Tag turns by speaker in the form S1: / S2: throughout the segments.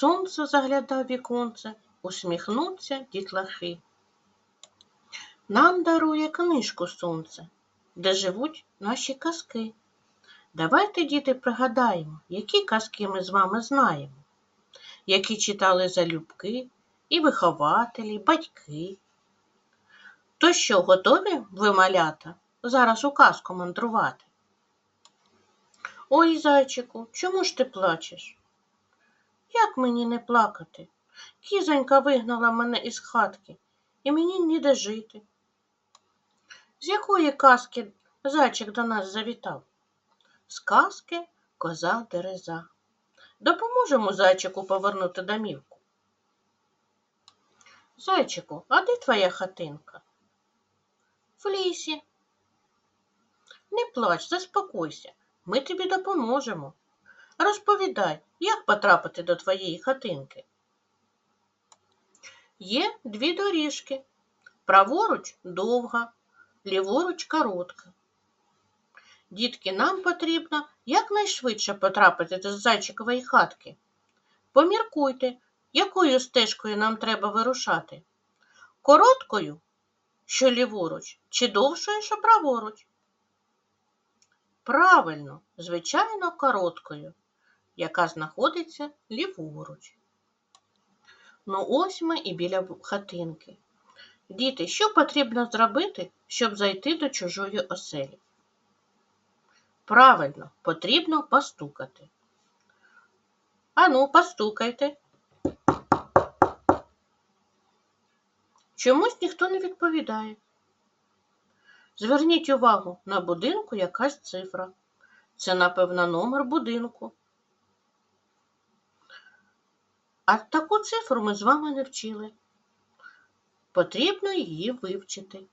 S1: Сонце заглядав віконце, усміхнуться дітлахи. Нам дарує книжку сонце, де живуть наші казки. Давайте, діти, пригадаємо, які казки ми з вами знаємо, які читали залюбки і вихователі, батьки. То що, готові ви, малята, зараз у казку мандрувати? Ой, зайчику, чому ж ти плачеш? Як мені не плакати? Кізонька вигнала мене із хатки, і мені ніде жити. З якої казки зайчик до нас завітав? З казки коза дереза. Допоможемо зайчику повернути домівку. Зайчику, а де твоя хатинка? В лісі. Не плач, заспокойся, ми тобі допоможемо. Розповідай, як потрапити до твоєї хатинки. Є дві доріжки. Праворуч довга, ліворуч коротка. Дітки, нам потрібно якнайшвидше потрапити до зайчикової хатки. Поміркуйте, якою стежкою нам треба вирушати. Короткою, що ліворуч, чи довшою, що праворуч? Правильно, звичайно, короткою, яка знаходиться ліворуч. Ну, ось ми і біля хатинки. Діти, що потрібно зробити, щоб зайти до чужої оселі? Правильно, потрібно постукати. Ану, постукайте. Чомусь ніхто не відповідає. Зверніть увагу на будинку якась цифра. Це, напевно, номер будинку. А таку цифру ми з вами не вчили. Потрібно її вивчити.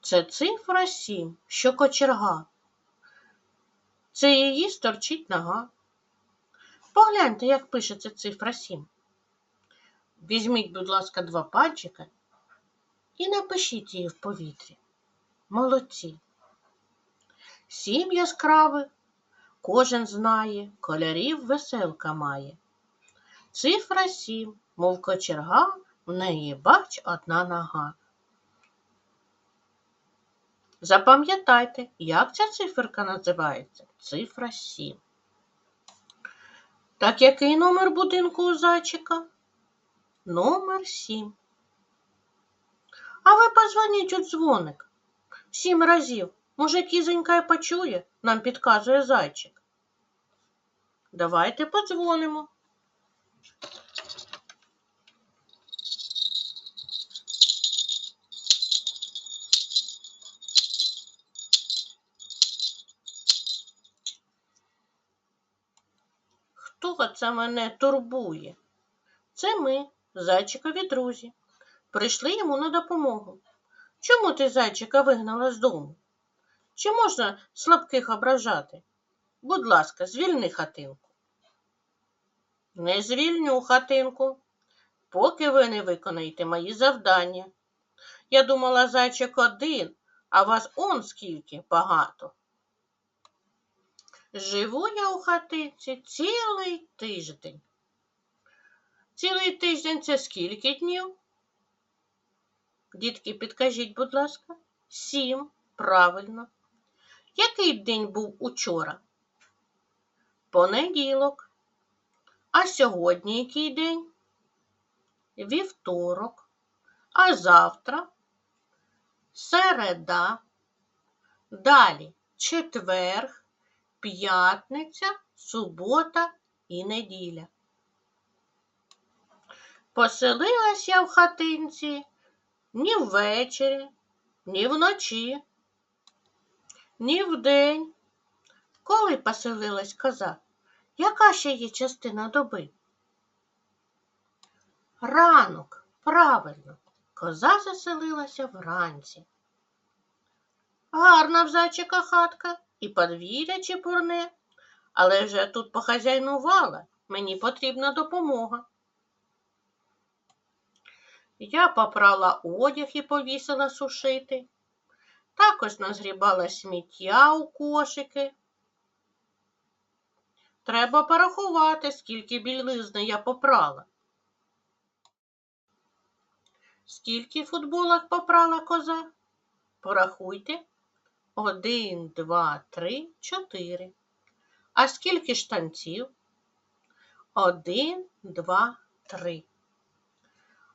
S1: Це цифра 7, що кочерга. Це її сторчить нога. Погляньте, як пишеться цифра 7. Візьміть, будь ласка, два пальчика і напишіть її в повітрі. Молодці. Сім яскравих, кожен знає, кольорів веселка має. Цифра сім, мов кочерга, в неї бач одна нога. Запам'ятайте, як ця циферка називається? Цифра 7. Так який номер будинку у зайчика? Номер 7. А ви позвоніть у дзвоник. Сім разів. Може, кізонька й почує, нам підказує зайчик. Давайте подзвонимо. Хто це мене турбує? Це ми, зайчикові друзі. Прийшли йому на допомогу. Чому ти зайчика вигнала з дому? Чи можна слабких ображати? Будь ласка, звільни хатинку. Не звільню хатинку, поки ви не виконаєте мої завдання. Я думала, зайчик один, а вас он скільки багато. Живу я у хатинці цілий тиждень. Цілий тиждень це скільки днів? Дітки, підкажіть, будь ласка, сім, правильно. Який день був учора? Понеділок. А сьогодні який день? Вівторок. А завтра? Середа. Далі четверг, п'ятниця, субота і неділя. Поселилась я в хатинці ні ввечері, ні вночі, ні вдень. Коли поселилась коза? Яка ще є частина доби? Ранок, правильно, коза заселилася вранці. Гарна в зайчика хатка і подвір'я чепурне, але вже тут похазяйнувала, мені потрібна допомога. Я попрала одяг і повісила сушити. Також назгрібала сміття у кошики. Треба порахувати, скільки білизни я попрала. Скільки футболок попрала коза? Порахуйте. Один, два, три, чотири. А скільки штанців? Один, два, три.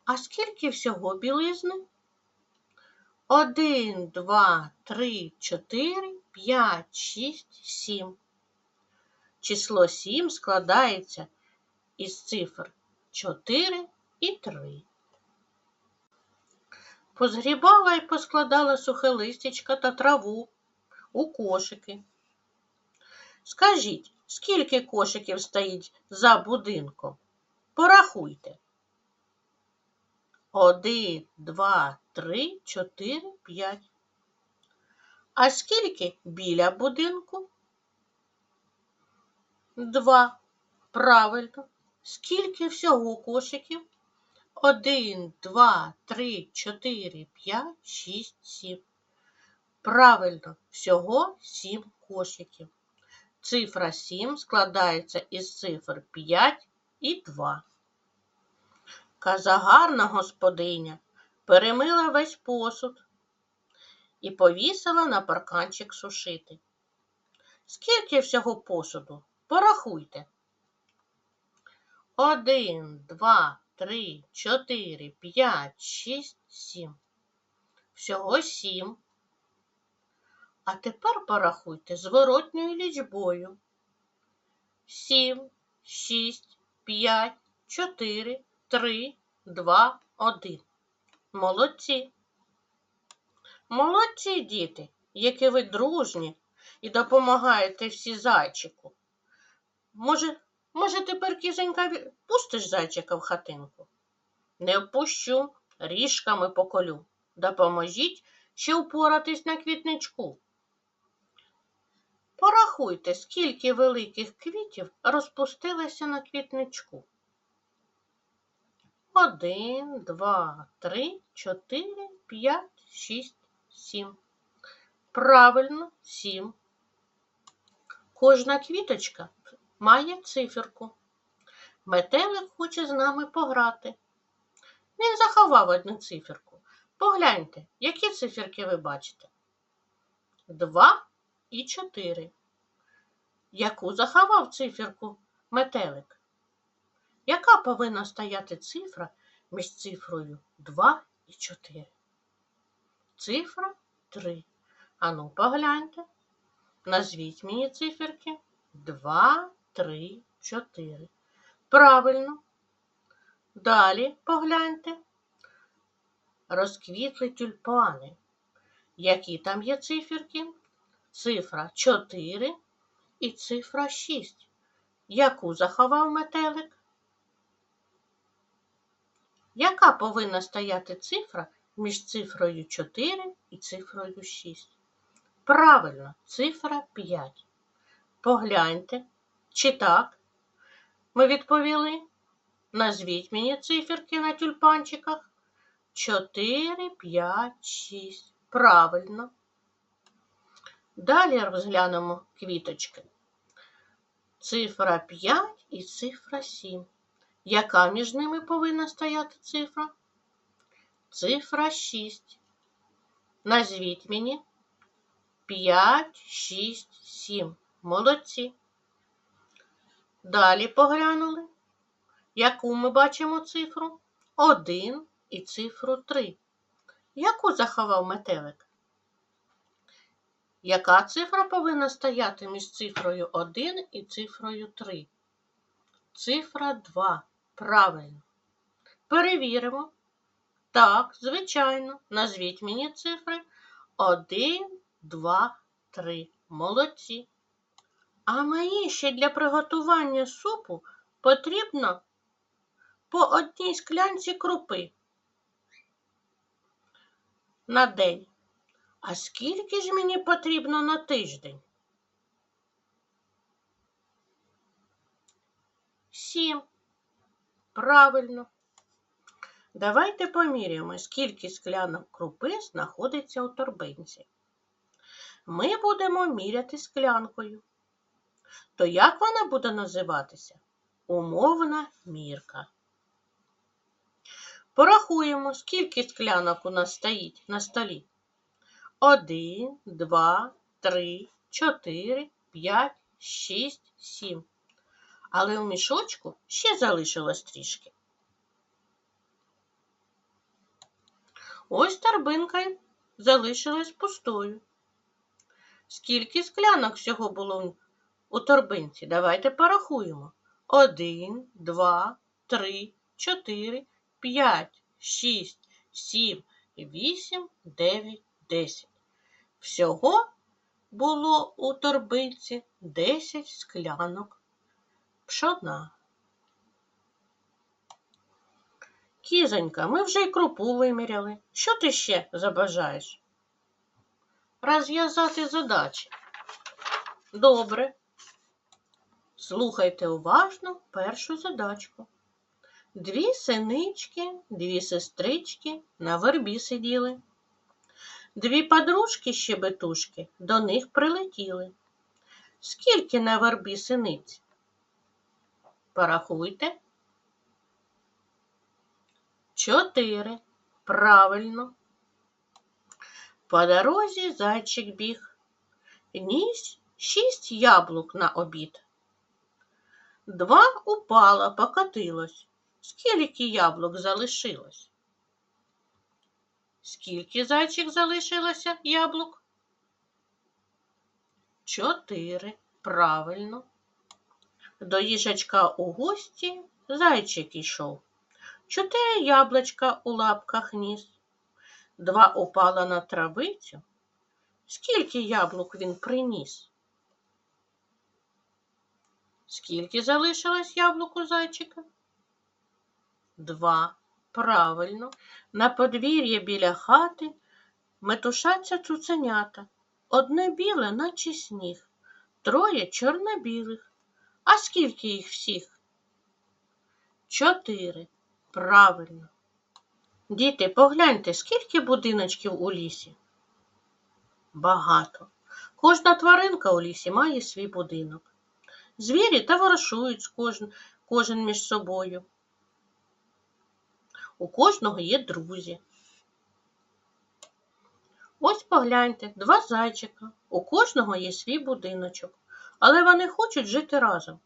S1: А скільки всього білизни? Один, два, три, чотири, п'ять, шість, сім. Число сім складається із цифр 4 і 3. Позгрібала і поскладала сухе листячка та траву у кошики. Скажіть, скільки кошиків стоїть за будинком? Порахуйте. Один, два, три, чотири, п'ять. А скільки біля будинку? Два. Правильно. Скільки всього кошиків? Один, два, три, чотири, п'ять, шість, сім. Правильно, всього сім кошиків. Цифра 7 складається із цифр 5 і 2. Каза гарна господиня перемила весь посуд і повісила на парканчик сушити. Скільки всього посуду? Порахуйте. Один, два, три, чотири, п'ять, шість, сім. Всього сім. А тепер порахуйте зворотньою лічбою. Сім, шість, п'ять, чотири, три, два, один. Молодці. Молодці діти, які ви дружні і допомагаєте всі зайчику. Може, може, тепер кізенька пустиш зайчика в хатинку? Не впущу, ріжками поколю. Допоможіть ще впоратись на квітничку. Порахуйте, скільки великих квітів розпустилося на квітничку. Один, два, три, чотири, п'ять, шість, сім. Правильно, сім. Кожна квіточка має циферку. Метелик хоче з нами пограти. Він заховав одну циферку. Погляньте, які циферки ви бачите? Два і чотири. Яку заховав циферку метелик? Яка повинна стояти цифра між цифрою 2 і 4? Цифра 3. Ану, погляньте. Назвіть мені циферки 2, 3, 4. Правильно. Далі погляньте. Розквітли тюльпани. Які там є циферки? Цифра 4 і цифра 6. Яку заховав метелик? Яка повинна стояти цифра між цифрою 4 і цифрою 6? Правильно, цифра 5. Погляньте, чи так? Ми відповіли. Назвіть мені циферки на тюльпанчиках. 4, 5, 6. Правильно. Далі розглянемо квіточки. Цифра 5 і цифра 7. Яка між ними повинна стояти цифра? Цифра 6. Назвіть мені 5, 6, 7. Молодці. Далі поглянули. Яку ми бачимо цифру? 1 і цифру 3. Яку заховав метелик? Яка цифра повинна стояти між цифрою 1 і цифрою 3? Цифра 2. Правильно. Перевіримо. Так, звичайно. Назвіть мені цифри 1, 2, 3. Молодці. А мені ще для приготування супу потрібно по одній склянці крупи на день. А скільки ж мені потрібно на тиждень? Сім. Правильно. Давайте поміряємо, скільки склянок крупи знаходиться у торбинці. Ми будемо міряти склянкою. то як вона буде називатися? Умовна мірка. Порахуємо, скільки склянок у нас стоїть на столі. Один, два, три, чотири, п'ять, шість, сім. Але у мішочку ще залишилось трішки. Ось торбинка залишилась пустою. Скільки склянок всього було у торбинці? Давайте порахуємо. Один, два, три, чотири, п'ять, шість, сім, вісім, дев'ять, десять. Всього було у торбинці десять склянок пшона. Кізонька, ми вже й крупу виміряли. Що ти ще забажаєш? Розв'язати задачі. Добре. Слухайте уважно першу задачку. Дві синички, дві сестрички на вербі сиділи. Дві подружки щебетушки до них прилетіли. Скільки на вербі синиць? Порахуйте. Чотири. Правильно. По дорозі зайчик біг. Ніс шість яблук на обід. Два упала, покотилось. Скільки яблук залишилось? Скільки зайчик залишилося яблук? Чотири. Правильно. До їжачка у гості зайчик ішов. Чотири яблучка у лапках ніс. Два упала на травицю. Скільки яблук він приніс? Скільки залишилось яблук у зайчика? Два. Правильно. На подвір'ї біля хати метушаться цуценята. Одне біле, наче сніг, троє чорно-білих. А скільки їх всіх? Чотири. Правильно. Діти, погляньте, скільки будиночків у лісі? Багато. Кожна тваринка у лісі має свій будинок. Звірі товаришують кожен, кожен між собою. У кожного є друзі. Ось погляньте, два зайчика. У кожного є свій будиночок, але вони хочуть жити разом.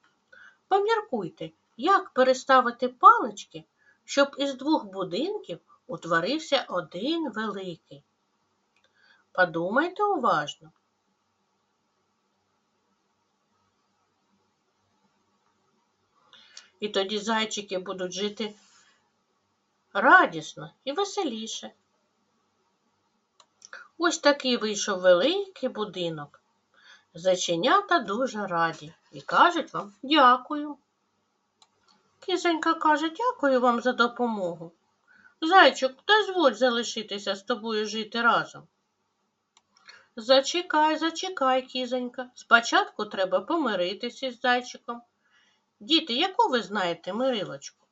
S1: Поміркуйте, як переставити палички, щоб із двох будинків утворився один великий. Подумайте уважно. І тоді зайчики будуть жити радісно і веселіше. Ось такий вийшов великий будинок. Зайченята дуже раді і кажуть вам дякую. Кізонька каже, дякую вам за допомогу. Зайчик, дозволь залишитися з тобою жити разом. Зачекай, зачекай, кізонька. Спочатку треба помиритися з зайчиком. Діти, яку ви знаєте мирилочку?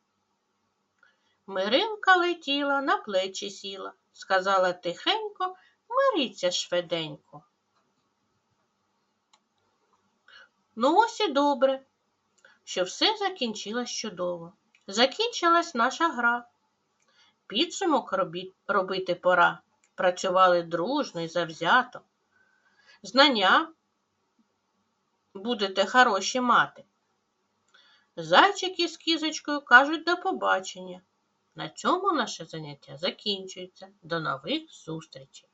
S1: Мирилка летіла, на плечі сіла, сказала тихенько, миріться швиденько. Ну, ось і добре, що все закінчилось чудово. Закінчилась наша гра. Підсумок робити пора. Працювали дружно і завзято. Знання будете хороші мати. Зайчики з кізочкою кажуть до побачення. На цьому наше заняття закінчується. До нових зустрічей!